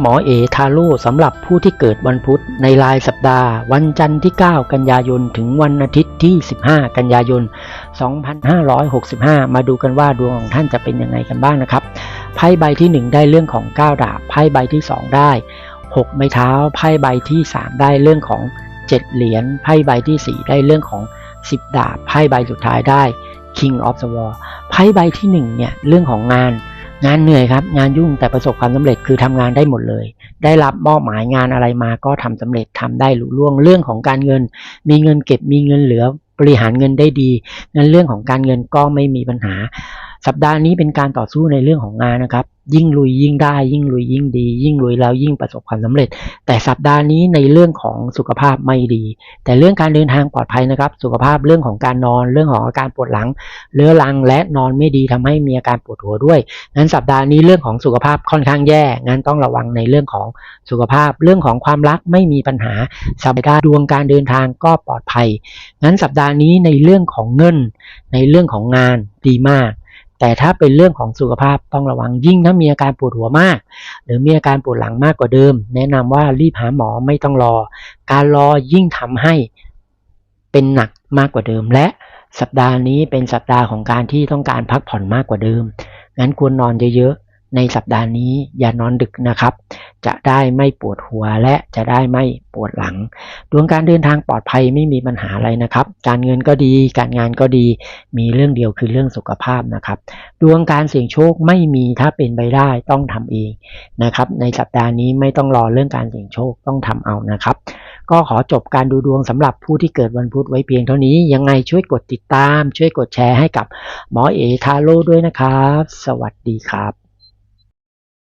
หมอเอทาโร่สำหรับผู้ที่เกิดวันพุธในรายสัปดาห์ วันจันทร์ที่ 9 กันยายน ถึงวันอาทิตย์ที่ 15 กันยายน 2565 มาดูกันว่าดวงของท่านจะเป็นยังไงกันบ้างนะครับ ไพ่ใบที่ 1 ได้เรื่องของ 9 ดาบ ไพ่ใบที่ 2 ได้ 6 ไม้เท้า ไพ่ใบที่ 3 ได้เรื่องของ 7 เหรียญ ไพ่ใบที่ 4 ได้เรื่องของ 10 ดาบ ไพ่ใบสุดท้ายได้ King of the War ไพ่ใบที่ 1 เนี่ยเรื่องของงาน งานเหนื่อยครับ งานยุ่งแต่ประสบความสำเร็จคือทำงานได้หมดเลย ได้รับมอบหมายงานอะไรมาก็ทำสำเร็จทำได้ลุล่วงเรื่องของการเงิน มีเงินเก็บมีเงินเหลือบริหารเงินได้ดีงั้นเรื่องของการเงินก็ไม่มีปัญหา สัปดาห์นี้เป็นการต่อสู้ในเรื่องของงานนะครับ ยิ่งลุยยิ่งได้ ยิ่งลุยยิ่งดี ยิ่งลุยแล้วยิ่งประสบความสำเร็จ แต่สัปดาห์นี้ในเรื่องของสุขภาพไม่ดี แต่เรื่องการเดินทางปลอดภัยนะครับ สุขภาพเรื่องของการนอนเรื่องของอาการปวดหลังเรื้อรังและนอนไม่ดีทำให้มีอาการปวดหัวด้วยงั้นสัปดาห์นี้เรื่องของสุขภาพค่อนข้างแย่งั้นต้องระวังในเรื่องของสุขภาพเรื่องของความรักไม่มีปัญหาสัปดาห์ดวงการเดินทางก็ปลอดภัยงั้นสัปดาห์นี้ในเรื่องของเงิน ในเรื่องของงานดีมาก แต่ถ้าเป็นเรื่องของสุขภาพต้องระวังยิ่งถ้ามีอาการปวดหัวมาก หรือมีอาการปวดหลังมากกว่าเดิม แนะนำว่ารีบหาหมอไม่ต้องรอ การรอยิ่งทำให้เป็นหนักมากกว่าเดิม และสัปดาห์นี้เป็นสัปดาห์ของการที่ต้องการพักผ่อนมากกว่าเดิมงั้นควรนอนเยอะๆ ในสัปดาห์นี้อย่านอนดึกนะครับ จะได้ไม่ปวดหัวและจะได้ไม่ปวดหลัง ดวงการเดินทางปลอดภัยไม่มีปัญหาอะไรนะครับ การเงินก็ดี การงานก็ดี มีเรื่องเดียวคือเรื่องสุขภาพนะครับ ดวงการเสี่ยงโชคไม่มีถ้าเป็นไปได้ต้องทำเองนะครับ ในสัปดาห์นี้ไม่ต้องรอเรื่องการเสี่ยงโชคต้องทำเอานะครับ ก็ขอจบการดูดวงสำหรับผู้ที่เกิดวันพุธไว้เพียงเท่านี้ ยังไงช่วยกดติดตาม ช่วยกดแชร์ให้กับหมอเอทาโร่ด้วยนะครับ สวัสดีครับ